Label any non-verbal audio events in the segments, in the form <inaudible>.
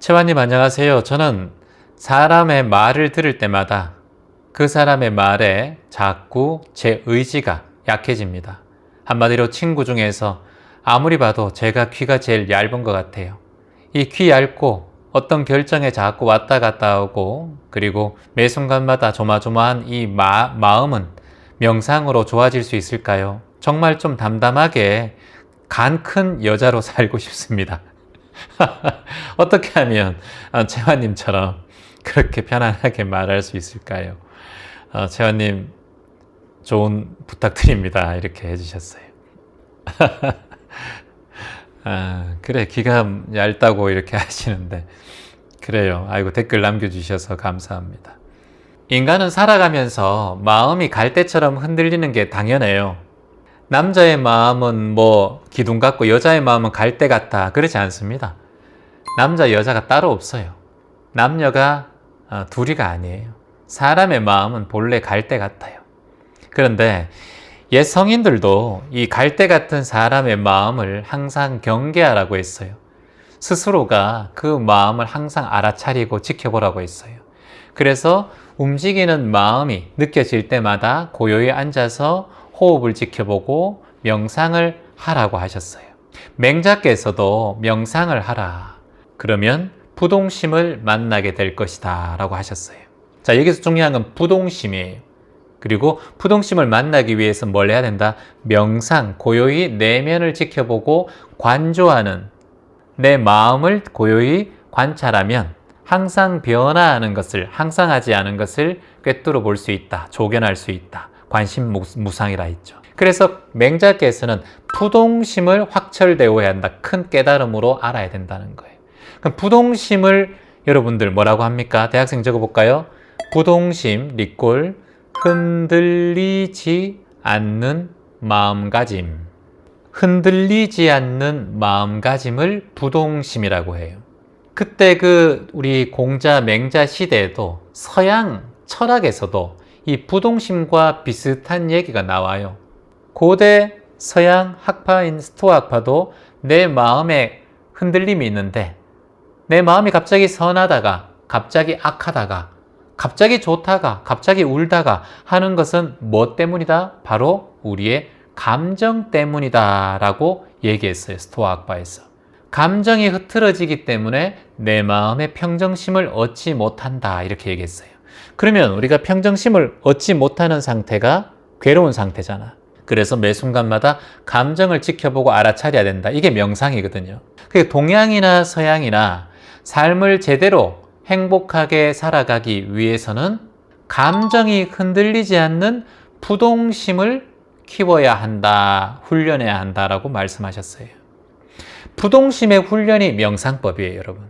채화님 안녕하세요. 저는 사람의 말을 들을 때마다 그 사람의 말에 자꾸 제 의지가 약해집니다. 한마디로 친구 중에서 아무리 봐도 제가 귀가 제일 얇은 것 같아요. 이 귀 얇고 어떤 결정에 자꾸 왔다 갔다 하고 그리고 매 순간마다 조마조마한 이 마, 마음은 명상으로 좋아질 수 있을까요? 정말 좀 담담하게 간 큰 여자로 <laughs> 살고 싶습니다. <laughs> 어떻게 하면 어, 채화님처럼 그렇게 편안하게 말할 수 있을까요? 어, 채화님 좋은 부탁드립니다. 이렇게 해주셨어요. <laughs> 아, 그래 귀가 얇다고 이렇게 <laughs> 하시는데 그래요. 아이고 댓글 남겨주셔서 감사합니다. 인간은 살아가면서 마음이 갈대처럼 흔들리는 게 당연해요. 남자의 마음은 뭐 기둥 같고 여자의 마음은 갈대 같다. 그렇지 않습니다. 남자, 여자가 따로 없어요. 남녀가 어, 둘이가 아니에요. 사람의 마음은 본래 갈대 같아요. 그런데 옛 성인들도 이 갈대 같은 사람의 마음을 항상 경계하라고 했어요. 스스로가 그 마음을 항상 알아차리고 지켜보라고 했어요. 그래서 움직이는 마음이 느껴질 때마다 고요히 앉아서 호흡을 지켜보고 명상을 하라고 하셨어요. 맹자께서도 명상을 하라. 그러면 부동심을 만나게 될 것이다. 라고 하셨어요. 자, 여기서 중요한 건 부동심이에요. 그리고 부동심을 만나기 위해서 뭘 해야 된다? 명상, 고요히 내면을 지켜보고 관조하는 내 마음을 고요히 관찰하면 항상 변화하는 것을, 항상 하지 않은 것을 꿰뚫어 볼 수 있다. 조견할 수 있다. 관심 무상이라 했죠. 그래서 맹자께서는 부동심을 확철대오해야 한다. 큰 깨달음으로 알아야 된다는 거예요. 그럼 부동심을 여러분들 뭐라고 합니까? 대학생 적어볼까요? 부동심, 리꼴, 흔들리지 않는 마음가짐. 흔들리지 않는 마음가짐을 부동심이라고 해요. 그때 그 우리 공자 맹자 시대에도 서양 철학에서도 이 부동심과 비슷한 얘기가 나와요. 고대 서양 학파인 스토아 학파도 내 마음에 흔들림이 있는데 내 마음이 갑자기 선하다가 갑자기 악하다가 갑자기 좋다가 갑자기 울다가 하는 것은 뭐 때문이다? 바로 우리의 감정 때문이다 라고 얘기했어요. 스토아 학파에서. 감정이 흐트러지기 때문에 내 마음의 평정심을 얻지 못한다 이렇게 얘기했어요. 그러면 우리가 평정심을 얻지 못하는 상태가 괴로운 상태잖아. 그래서 매 순간마다 감정을 지켜보고 알아차려야 된다. 이게 명상이거든요. 그 동양이나 서양이나 삶을 제대로 행복하게 살아가기 위해서는 감정이 흔들리지 않는 부동심을 키워야 한다, 훈련해야 한다라고 말씀하셨어요. 부동심의 훈련이 명상법이에요, 여러분.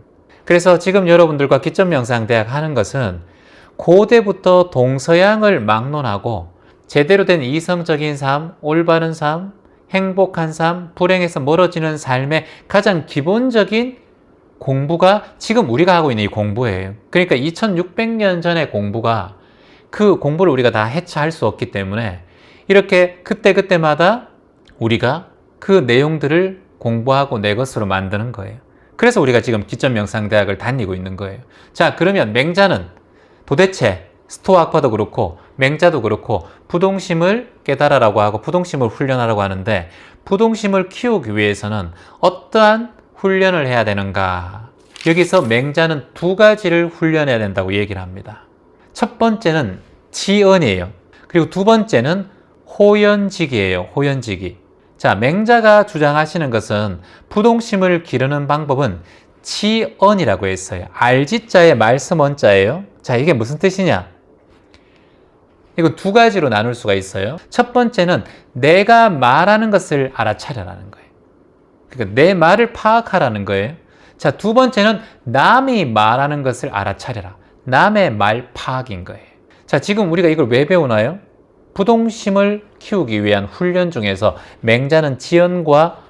그래서 지금 여러분들과 기점 명상 대학 하는 것은 고대부터 동서양을 막론하고 제대로 된 이성적인 삶, 올바른 삶, 행복한 삶, 불행에서 멀어지는 삶의 가장 기본적인 공부가 지금 우리가 하고 있는 이 공부예요. 그러니까 2600년 전의 공부가 그 공부를 우리가 다 해체할 수 없기 때문에 이렇게 그때그때마다 우리가 그 내용들을 공부하고 내 것으로 만드는 거예요. 그래서 우리가 지금 기점 명상대학을 다니고 있는 거예요. 자, 그러면 맹자는 도대체 스토아 학파도 그렇고 맹자도 그렇고 부동심을 깨달아라고 하고 부동심을 훈련하라고 하는데 부동심을 키우기 위해서는 어떠한 훈련을 해야 되는가? 여기서 맹자는 두 가지를 훈련해야 된다고 얘기를 합니다. 첫 번째는 지언이에요. 그리고 두 번째는 호연직이에요. 호연직이. 자, 맹자가 주장하시는 것은 부동심을 기르는 방법은 지언이라고 했어요. 알지자의 말씀 원자예요. 자, 이게 무슨 뜻이냐? 이거 두 가지로 나눌 수가 있어요. 첫 번째는 내가 말하는 것을 알아차려라는 거예요. 그러니까 내 말을 파악하라는 거예요. 자, 두 번째는 남이 말하는 것을 알아차려라. 남의 말 파악인 거예요. 자, 지금 우리가 이걸 왜 배우나요? 부동심을 키우기 위한 훈련 중에서 맹자는 지연과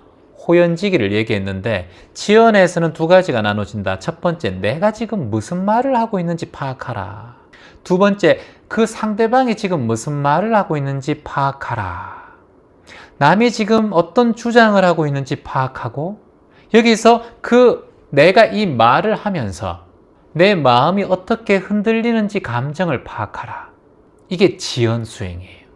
호연지기를 얘기했는데 지연에서는 두 가지가 나눠진다. 첫 번째, 내가 지금 무슨 말을 하고 있는지 파악하라. 두 번째, 그 상대방이 지금 무슨 말을 하고 있는지 파악하라. 남이 지금 어떤 주장을 하고 있는지 파악하고 여기서 그 내가 이 말을 하면서 내 마음이 어떻게 흔들리는지 감정을 파악하라. 이게 지연 수행이에요.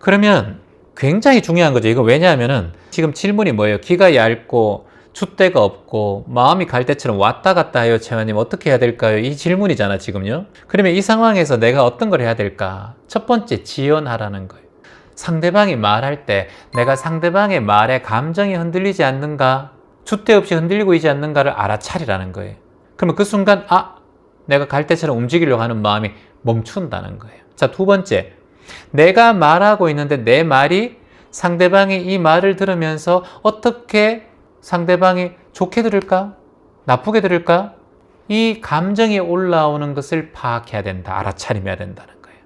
그러면 굉장히 중요한 거죠. 이거 왜냐하면은 지금 질문이 뭐예요? 귀가 얇고 줏대가 없고 마음이 갈 때처럼 왔다 갔다 해요, 채화님. 어떻게 해야 될까요? 이 질문이잖아, 지금요. 그러면 이 상황에서 내가 어떤 걸 해야 될까? 첫 번째, 지연하라는 거예요. 상대방이 말할 때 내가 상대방의 말에 감정이 흔들리지 않는가, 줏대 없이 흔들리고 있지 않는가를 알아차리라는 거예요. 그러면 그 순간, 아, 내가 갈 때처럼 움직이려고 하는 마음이 멈춘다는 거예요. 자, 두 번째. 내가 말하고 있는데 내 말이 상대방이 이 말을 들으면서 어떻게 상대방이 좋게 들을까? 나쁘게 들을까? 이 감정이 올라오는 것을 파악해야 된다. 알아차림해야 된다는 거예요.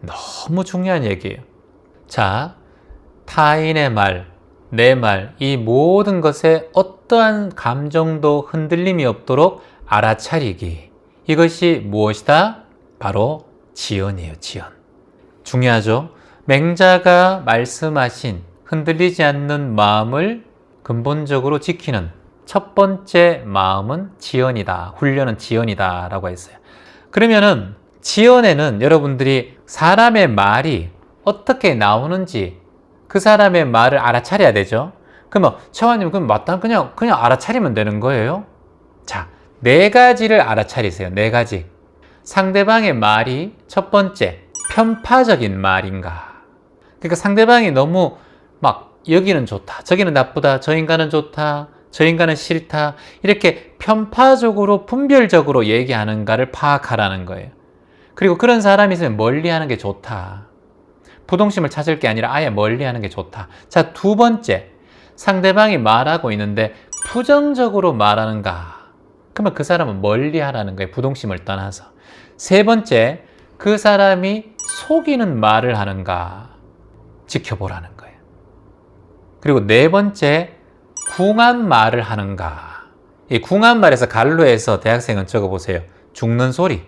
너무 중요한 얘기예요. 자, 타인의 말, 내 말, 이 모든 것에 어떠한 감정도 흔들림이 없도록 알아차리기. 이것이 무엇이다? 바로 지연이에요, 지연. 중요하죠? 맹자가 말씀하신 흔들리지 않는 마음을 근본적으로 지키는 첫 번째 마음은 지연이다. 훈련은 지연이다. 라고 했어요. 그러면은 지연에는 여러분들이 사람의 말이 어떻게 나오는지 그 사람의 말을 알아차려야 되죠. 그러면 채화님 그럼 맞다 그냥 그냥 알아차리면 되는 거예요? 자, 네 가지를 알아차리세요. 네 가지. 상대방의 말이 첫 번째 편파적인 말인가? 그러니까 상대방이 너무 막 여기는 좋다, 저기는 나쁘다, 저 인간은 좋다, 저 인간은 싫다 이렇게 편파적으로 분별적으로 얘기하는가를 파악하라는 거예요. 그리고 그런 사람이 있으면 멀리하는 게 좋다. 부동심을 찾을 게 아니라 아예 멀리하는 게 좋다. 자, 두 번째. 상대방이 말하고 있는데 부정적으로 말하는가? 그러면 그 사람은 멀리하라는 거예요. 부동심을 떠나서. 세 번째. 그 사람이 속이는 말을 하는가? 지켜보라는 거예요. 그리고 네 번째. 궁한 말을 하는가? 이 궁한 말에서 갈로에서 대학생은 적어보세요. 죽는 소리.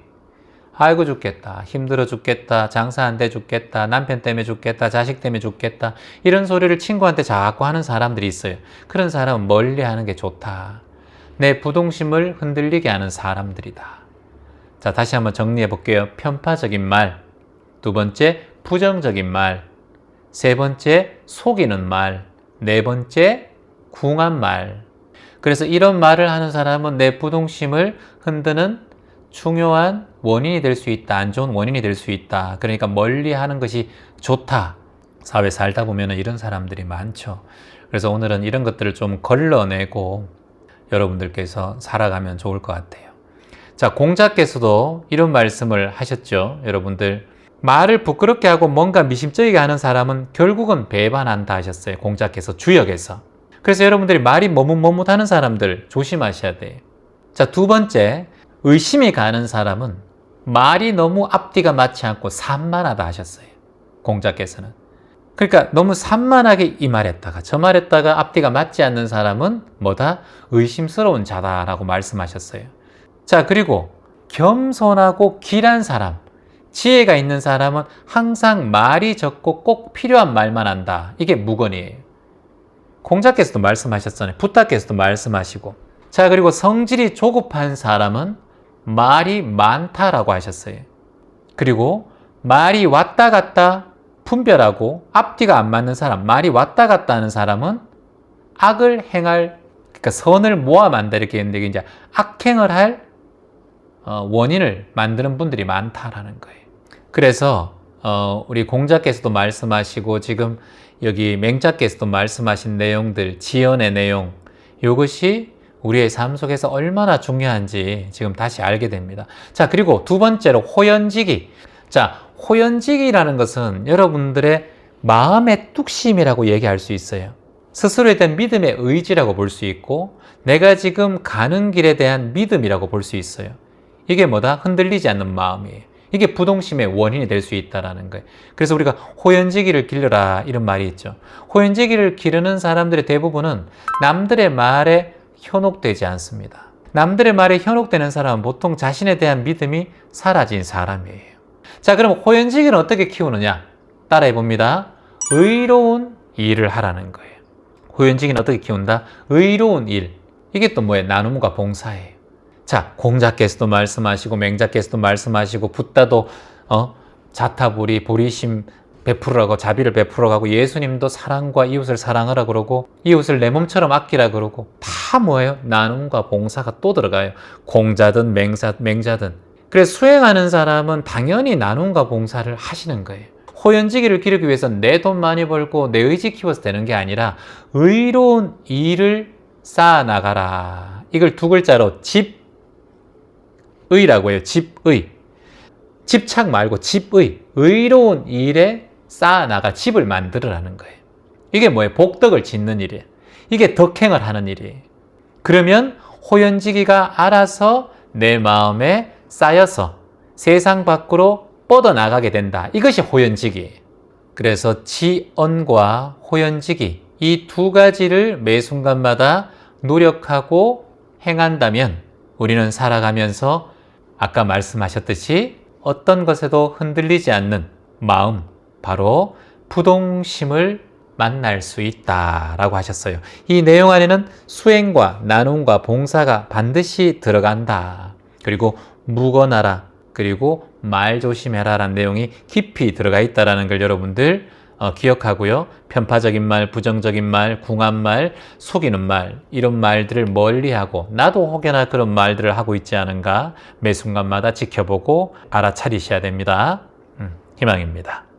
아이고 죽겠다. 힘들어 죽겠다. 장사 안 돼 죽겠다. 남편 때문에 죽겠다. 자식 때문에 죽겠다. 이런 소리를 친구한테 자꾸 하는 사람들이 있어요. 그런 사람은 멀리 하는 게 좋다. 내 부동심을 흔들리게 하는 사람들이다. 자, 다시 한번 정리해 볼게요. 편파적인 말. 두 번째, 부정적인 말. 세 번째, 속이는 말. 네 번째, 궁한 말. 그래서 이런 말을 하는 사람은 내 부동심을 흔드는 중요한 원인이 될 수 있다. 안 좋은 원인이 될 수 있다. 그러니까 멀리 하는 것이 좋다. 사회 살다 보면 이런 사람들이 많죠. 그래서 오늘은 이런 것들을 좀 걸러내고 여러분들께서 살아가면 좋을 것 같아요. 자, 공자께서도 이런 말씀을 하셨죠. 여러분들. 말을 부끄럽게 하고 뭔가 미심쩍게 하는 사람은 결국은 배반한다 하셨어요. 공자께서 주역에서. 그래서 여러분들이 말이 머뭇머뭇하는 사람들 조심하셔야 돼요. 자, 두 번째. 의심이 가는 사람은 말이 너무 앞뒤가 맞지 않고 산만하다 하셨어요. 공자께서는. 그러니까 너무 산만하게 이 말했다가 저 말했다가 앞뒤가 맞지 않는 사람은 뭐다? 의심스러운 자다라고 말씀하셨어요. 자, 그리고 겸손하고 길한 사람, 지혜가 있는 사람은 항상 말이 적고 꼭 필요한 말만 한다. 이게 무건이에요. 공자께서도 말씀하셨잖아요. 부탁께서도 말씀하시고. 자, 그리고 성질이 조급한 사람은 말이 많다라고 하셨어요. 그리고 말이 왔다 갔다 분별하고 앞뒤가 안 맞는 사람, 말이 왔다 갔다 하는 사람은 악을 행할, 그러니까 선을 모아 만다 이렇게 했는데 이제 악행을 할 어, 원인을 만드는 분들이 많다라는 거예요. 그래서 어, 우리 공자께서도 말씀하시고 지금 여기 맹자께서도 말씀하신 내용들, 지연의 내용, 이것이 우리의 삶 속에서 얼마나 중요한지 지금 다시 알게 됩니다. 자, 그리고 두 번째로 호연지기. 자, 호연지기라는 것은 여러분들의 마음의 뚝심이라고 얘기할 수 있어요. 스스로에 대한 믿음의 의지라고 볼 수 있고, 내가 지금 가는 길에 대한 믿음이라고 볼 수 있어요. 이게 뭐다? 흔들리지 않는 마음이에요. 이게 부동심의 원인이 될 수 있다라는 거예요. 그래서 우리가 호연지기를 기르라 이런 말이 있죠. 호연지기를 기르는 사람들의 대부분은 남들의 말에 현혹되지 않습니다. 남들의 말에 현혹되는 사람은 보통 자신에 대한 믿음이 사라진 사람이에요. 자, 그럼 호연지기는 어떻게 키우느냐? 따라해 봅니다. 의로운 일을 하라는 거예요. 호연지기는 어떻게 키운다? 의로운 일. 이게 또 뭐예요? 나눔과 봉사예요. 자, 공자께서도 말씀하시고 맹자께서도 말씀하시고 붓다도 어? 자타불이 보리심 베풀으라고 자비를 베풀어가고 예수님도 사랑과 이웃을 사랑하라 그러고 이웃을 내 몸처럼 아끼라 그러고 다 뭐예요? 나눔과 봉사가 또 들어가요. 공자든 맹자, 맹자든. 그래서 수행하는 사람은 당연히 나눔과 봉사를 하시는 거예요. 호연지기를 기르기 위해서 내 돈 많이 벌고 내 의지 키워서 되는 게 아니라 의로운 일을 쌓아 나가라. 이걸 두 글자로 집 의라고 해요. 집의. 집착 말고 집의. 의로운 일에 쌓아 나가 집을 만들으라는 거예요. 이게 뭐예요? 복덕을 짓는 일이에요. 이게 덕행을 하는 일이에요. 그러면 호연지기가 알아서 내 마음에 쌓여서 세상 밖으로 뻗어나가게 된다. 이것이 호연지기예요. 그래서 지언과 호연지기 이 두 가지를 매 순간마다 노력하고 행한다면 우리는 살아가면서 아까 말씀하셨듯이 어떤 것에도 흔들리지 않는 마음, 바로 부동심을 만날 수 있다라고 하셨어요. 이 내용 안에는 수행과 나눔과 봉사가 반드시 들어간다. 그리고 묵어나라. 그리고 말 조심해라라는 내용이 깊이 들어가 있다라는 걸 여러분들 어, 기억하고요. 편파적인 말, 부정적인 말, 궁한 말, 속이는 말 이런 말들을 멀리하고 나도 혹여나 그런 말들을 하고 있지 않은가 매 순간마다 지켜보고 알아차리셔야 됩니다. 음, 희망입니다.